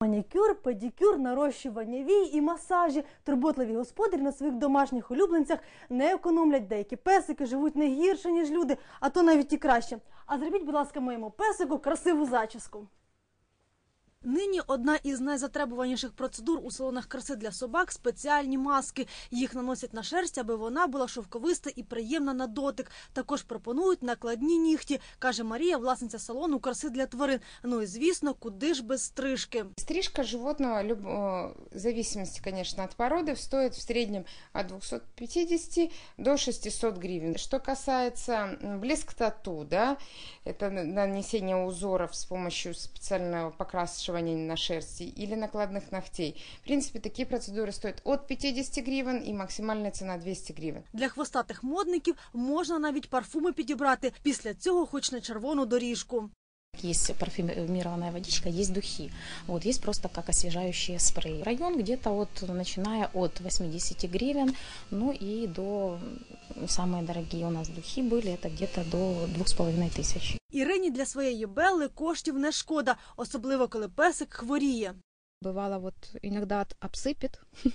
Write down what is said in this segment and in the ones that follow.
Манікюр, педикюр, нарощування вій і масажі. Турботливі господарі на своїх домашніх улюбленцях не економлять. Деякі песики живуть не гірше, ніж люди, а то навіть і краще. А зробіть, будь ласка, моєму песику красиву зачіску. Нині одна із найзатребуваніших процедур у салонах краси для собак спеціальні маски. Їх наносять на шерсть, аби вона була шовковиста і приємна на дотик. Також пропонують накладні нігті, каже Марія, власниця салону краси для тварин. Ну і звісно, куди ж без стрижки. Стрижка животного, люб- э, в зависимости, конечно, от породы, стоит в среднем от 250 до 600 гривен. Что касается м, блеск тату, да, это н- нанесение узоров с помощью специального покрашивания на шерсти или накладных ногтей. В принципе, такие процедуры стоят от 50 гривен и максимальная цена 200 гривен. Для хвостатих модників можна навіть парфуми підібрати. Після цього, хоч на червону доріжку. Есть парфюмированная водичка, есть духи. Вот, есть просто как освежающие спреи. Район где-то от, начиная от 80 гривен, ну и до м, самые дорогие у нас духи были, это где-то до 2,5 тысяч. Ірині для своєї Белли коштів не шкода, особливо коли песик хворіє. Бывало, вот иногда от- обсыпет.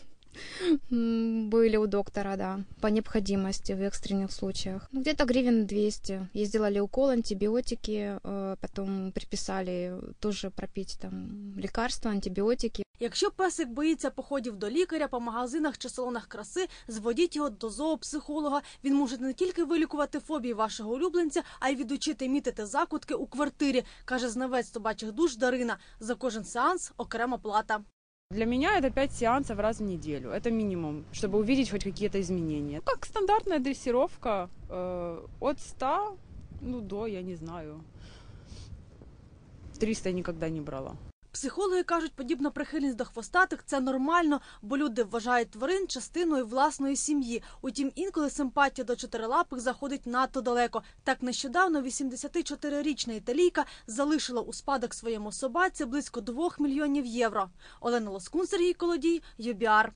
М, Были у доктора, да, по необходимости в экстренных случаях. Ну, где-то гривен 200. Ей сделали укол, антибиотики, э, потом приписали тоже пропить там лекарства, антибиотики. Якщо песик боїться походів до лікаря по магазинах чи салонах краси, зводіть його до зоопсихолога. Він може не тільки вилікувати фобії вашого улюбленця, а й відучити мітити закутки у квартирі, каже знавець собачих душ Дарина. За кожен сеанс окрема плата. Для меня это 5 сеансов раз в неделю. Это минимум, чтобы увидеть хоть какие-то изменения. Как стандартная дрессировка э, от 100 ну, до, я не знаю, 300 я никогда не брала. Психологи кажуть, подібна прихильність до хвостатих це нормально, бо люди вважають тварин частиною власної сім'ї. Утім, інколи симпатія до чотирилапих заходить надто далеко. Так нещодавно 84-річна італійка залишила у спадок своєму собаці близько 2 мільйонів євро. Олена Лоскун, Сергій Колодій, ЮБІАР.